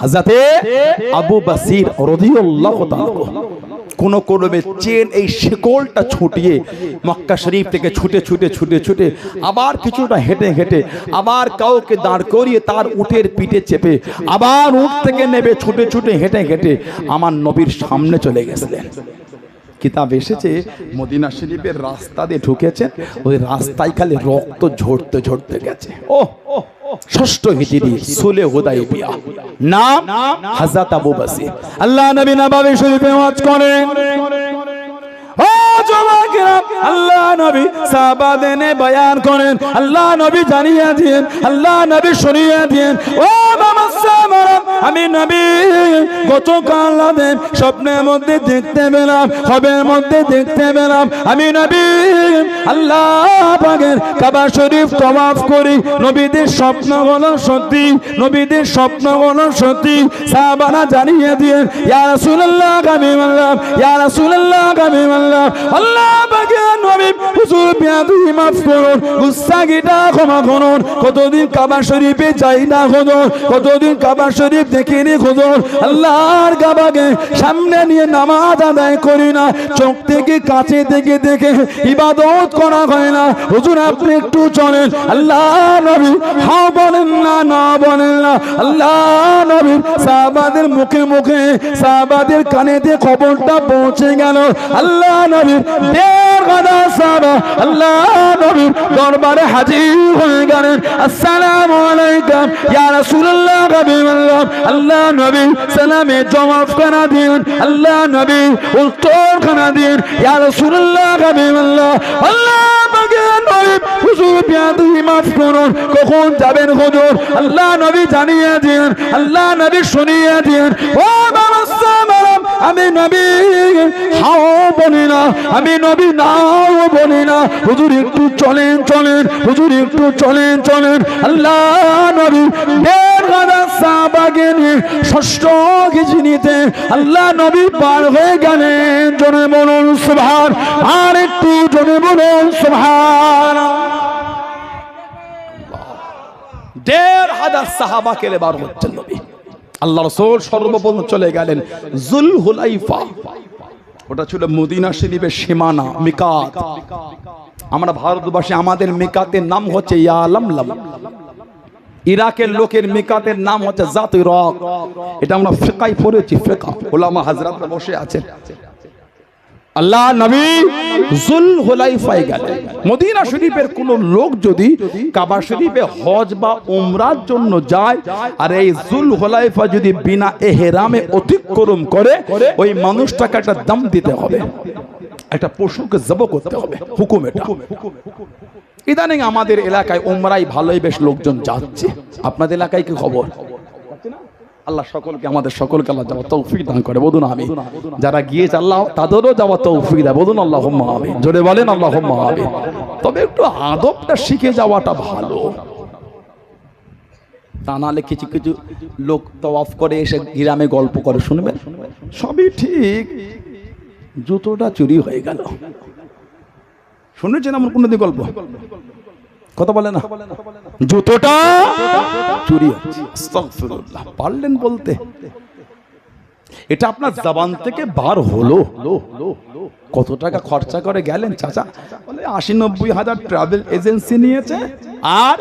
হাজাতে আবু বাসির রদিউল্লাহ কোন কলমে চেন এই শেকলটা ছুটিয়ে মক্কা শরীফ থেকে ছুটে ছুটে ছুটে ছুটে আবার কিছুটা হেঁটে হেঁটে আবার কাউকে দাঁড় করিয়ে তার উটের পিঠে চেপে আবার উঠ থেকে নেবে ছুটে ছুটে হেঁটে হেঁটে আমার নবীর সামনে চলে গেছিলেন। কিতাব এসেছে মদিনা শরীফের রাস্তা দিয়ে ঢুকেছেন ওই রাস্তায় খালি রক্ত ঝরতে ঝরতে গেছে। ও ষষ্ঠ হিজরি সুলে হুদাইবিয়া নাম হযরত আবু বাসির। আল্লাহ নবী নবাবী শরীফে ওয়াজ করেন আল্লাহ নবী সাহাবাদেনে বয়ান করেন, আল্লাহ নবী জানিয়ে দেন আল্লাহ নবী শুনিয়ে দেন ও আমি নবী, গতকাল স্বপ্নের মধ্যে দেখতে পেলাম মধ্যে দেখতে পেলাম। আমি নবী কাবা শরীফ করি। নবীদের স্বপ্ন বলো সত্যি, নবীদের স্বপ্ন বলো সত্যি। সাহাবারা জানিয়ে দিয়ে ইয়া রাসূলুল্লাহ কামি মাল্লাহ ইয়া রাসূলুল্লাহ আল্লাহ পাকের নবী হুজুর মাফ করুন ক্ষমা করুন, কতদিন কাবা শরীফে যাই না খুদুন কতদিন কাবা শরীফ দেখিনি খুদুন আল্লাহর কাবাকে সামনে নিয়ে নামাজ আদায় করি না, চোখ থেকে কাছে থেকে দেখে ইবাদত করা হয় না। হুজুর, আপনি একটু চলেন, আল্লাহ নবী হ্যাঁ বলেন না না বলেন না, আল্লাহ নবী, সাহাবাদের মুখে মুখে, সাহাবাদের কানেতে খবরটা পৌঁছে গেল, আল্লাহ নবীর আল্লাহ নবীর দরবারে হাজির হয়ে গেলেন। আসসালামু আলাইকুম। ইয়া আল্লাহ। নবী সালামে জবাব খানা দিন আল্লাহ। কখন যাবেন হুজুর? আল্লাহ নবী জানিয়ে দিন আল্লাহ নবী শুনিয়ে দিন ও বাবা আমি নবী, হাও বলি না আমি নবী নাও বলি না হুজুর, একটু চলেন চলেন, হুজুর, একটু চলেন চলেন। আল্লাহ নবী ষষ্ঠ গিজিনিতে আল্লাহ নবী পার হয়ে গেলেন জনে বলুন সুভান আর একটু জনে বলুন সুভান দেড় হাজার সাহাবা কেলে বার হচ্ছেন নবী। আল্লাহ রসুল সর্বপ্রথম চলে গেলেন জুল হুলাইফা ওটা ছিল মদিনা শরীফের সীমানা, মিকাত। আমরা ভারতবাসী, আমাদের মিকাতের নাম হচ্ছে ইয়ালামলাম ইরাকের লোকের মিকাতের নাম হচ্ছে জাত ইরাক। এটা আমরা ফেকাই পড়েছি, ফেকা। ওলামা হাজরাতরা বসে আছেন। আল্লাহ নবী জুল হুলাইফায় গেলেন। মদিনা শরীফের কোন লোক যদি কাবা শরীফে হজ বা উমরার জন্য যায়, আর এই জুল হুলাইফা যদি বিনা এহেরামে অতিক্রম করে, ওই মানুষটাকে একটা দাম দিতে হবে। একটা পশুকে জব করতে হবে, হুকুম এটা। ইদানিং আমাদের এলাকায় উমরাই ভালোই বেশ লোকজন যাচ্ছে। আপনাদের এলাকায় কি খবর? আল্লাহ সকলকে আমাদের সকলকে আল্লাহ যাওয়া তৌফিক দান করে বলুন আমি যারা গিয়েছে আল্লাহ তাদেরও যাওয়া তৌফিক দেয় বলুন আল্লাহ আমি জোরে বলেন আল্লাহ আমি তবে একটু আদবটা শিখে যাওয়াটা ভালো। তা নাহলে কিছু কিছু লোক তওয়াফ করে এসে গ্রামে গল্প করে শুনবে? সবই ঠিক জুতোটা চুরি হয়ে গেল। শুনেছেন আমার কোনোদিন গল্প? কথা বলে না? জুতোটা চুরি পারলেন বলতে। এটা আপনার জবান থেকে বার হলো। কত টাকা খরচা করে গেলেন চাচা? বলে আশি নব্বই হাজার ট্রাভেল এজেন্সি নিয়েছে। আর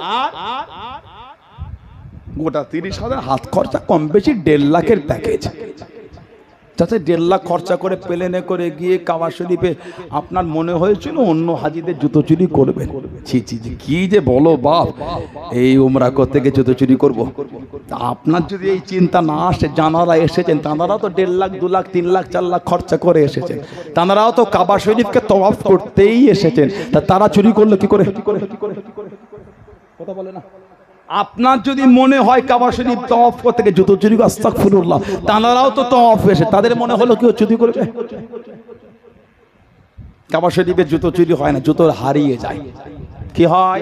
গোটা তিরিশ হাজার হাত খরচা কম বেশি দেড় লাখের প্যাকেজ যাতে দেড় লাখ খরচা করে প্লেনে করে গিয়ে কাবা শরীফে আপনার মনে হয়েছিল অন্য হাজিদের জুতো চুরি করবেন? ছি ছি কি যে বলো বাপ, এই উমরা করতে গিয়ে জুতো চুরি করব? আপনার যদি এই চিন্তা না আসে, জানারা এসেছেন তাঁরাও তো দেড় লাখ, দু লাখ, তিন লাখ, চার লাখ খরচা করে এসেছেন। তাঁরাও তো কাবা শরীফকে তওয়াফ করতেই এসেছেন। তা তারা চুরি করল কি করে? কথা বলে না। আপনার যদি মনে হয় কাবা শরীফ তওয়াফ করতে জুতো চুরি আস্তাগফিরুল্লাহ। তানারাও তো তওয়াফ এসে তাদের মনে হলো কেউ চুরি করবে কাবা শরীফের জুতো চুরি হয় না জুতো হারিয়ে যায়। কি হয়?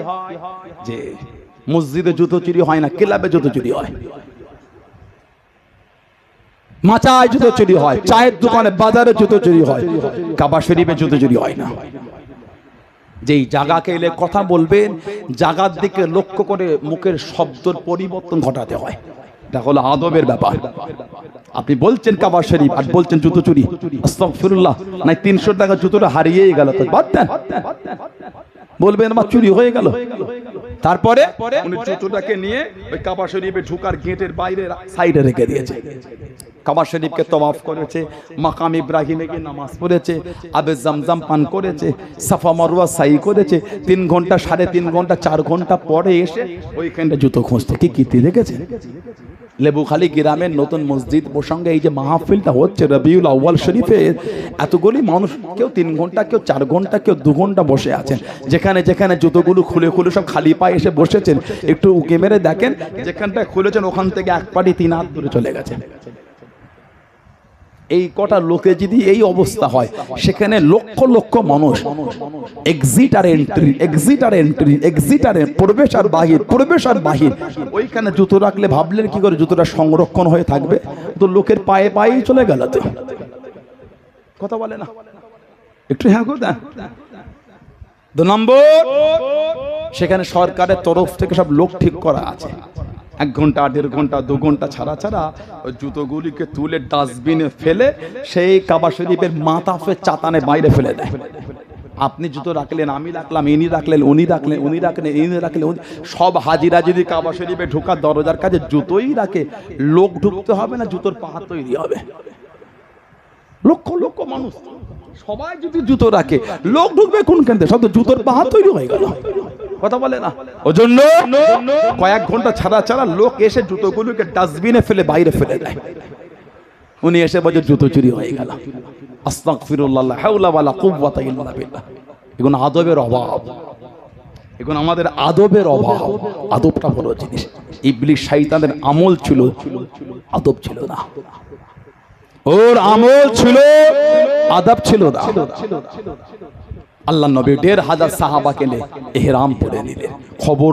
যে মসজিদে জুতো চুরি হয় না, ক্লাবে জুতো চুরি হয়। মাচায় জুতো চুরি হয়, চায়ের দোকানে বাজারে জুতো চুরি হয় কাবা শরীফে জুতো চুরি হয় না। যেই জায়গাকে এলে কথা বলবেন জাগার দিকে লক্ষ্য করে মুখের শব্দর পরিবর্তন ঘটাতে হয়। এটা হলো আদবের ব্যাপার। আপনি বলছেন কাবা শরীফ আর বলছেন জুতো চুরি। আস্তাগফিরুল্লাহ নাই তিনশো টাকা জুতোটা হারিয়েই গেল তো বাদ দেন। বলবেন আমার চুরি হয়ে গেল। তারপরে উনি জুতোটাকে নিয়ে ওই কাবা শরীফে ঢুকার গেটের বাইরে সাইডে রেখে দিয়েছে। কাবা শরীফকে তওয়াফ করেছে, মাকাম ইব্রাহিমে গিয়ে নামাজ পড়েছে, আবে জামজাম পান করেছে, সাফা মারওয়া সাই করেছে, তিন ঘণ্টা, সাড়ে তিন ঘণ্টা, চার ঘণ্টা পরে এসে ওইখানটা জুতো খুঁজতে কি কীর্তি দেখেছে? লেবুখালী গ্রামের নতুন মসজিদ প্রসঙ্গে এই যে মাহফিলটা হচ্ছে রবিউল আউ্বাল শরীফে, এতগুলি মানুষ, কেউ তিন ঘণ্টা, কেউ চার ঘণ্টা, কেউ দু ঘণ্টা বসে আছেন। যেখানে যেখানে জুতোগুলো খুলে খুলে সব খালি পায়ে এসে বসেছেন, একটু উঁকে মেরে দেখেন, যেখানটায় খুলেছেন ওখান থেকে এক পাটি তিন হাত দূরে চলে গেছেন। এই কটা লোকে যদি এই অবস্থা হয়, সেখানে লক্ষ লক্ষ মানুষ এক্সিট আর এন্ট্রি এক্সিট আর এন্ট্রি এক্সিট আর প্রবেশ আর বাহির, প্রবেশ আর বাহির। ওইখানে জুতো রাখলে ভাবলেন কি করে জুতোটা সংরক্ষণ হয়ে থাকবে? তো লোকের পায়ে পায়েই চলে গেল তো। কথা বলে না। একটু হ্যাঁ গো দেন দু নম্বর, সেখানে সরকারের তরফ থেকে সব লোক ঠিক করা আছে। এক ঘণ্টা, দেড় ঘণ্টা, দু ঘণ্টা ছাড়া ছাড়া ওই জুতোগুলিকে তুলে ডাস্টবিনে ফেলে সেই কাবা শরীফের মাথা ফে চাতানে বাইরে ফেলে দেয়। আপনি জুতো রাখলেন, আমি রাখলাম, ইনি রাখলেন, উনি রাখলেন উনি রাখলেন, ইনি রাখলেন সব হাজিরা যদি কাবা শরীফে ঢোকার দরজার কাছে জুতোই রাখে, লোক ঢুকতে হবে না, জুতোর পাহাড় তৈরি হবে। লক্ষ লক্ষ মানুষ, সবাই যদি জুতো রাখে, লোক ঢুকবে কোনখান থেকে সব তো জুতোর পাহাড় তৈরি হয়ে গেল। কথা বলে না। ওই জন্য কয়েক ঘণ্টা ছাড়া ছাড়া লোক এসে জুতোগুলোকে ডাস্টবিনে ফেলে বাইরে ফেলে দেয়। উনি এসে বলছে জুতো চুরি হয়ে গেল। আস্তাগফিরুল্লাহ হাওলা ওয়ালা কুওয়াতা ইল্লা বিল্লাহ। এগুলো আদবের অভাব। এখন আমাদের আদবের অভাব। আদবটা বড় জিনিস। ইবলিশ শয়তানের আমল ছিল আদব ছিল না। ওর আমল ছিল আদব ছিল না। আল্লাহ নবী দেড় হাজার সাহাবাকে এহরাম পরে নিলেন। খবর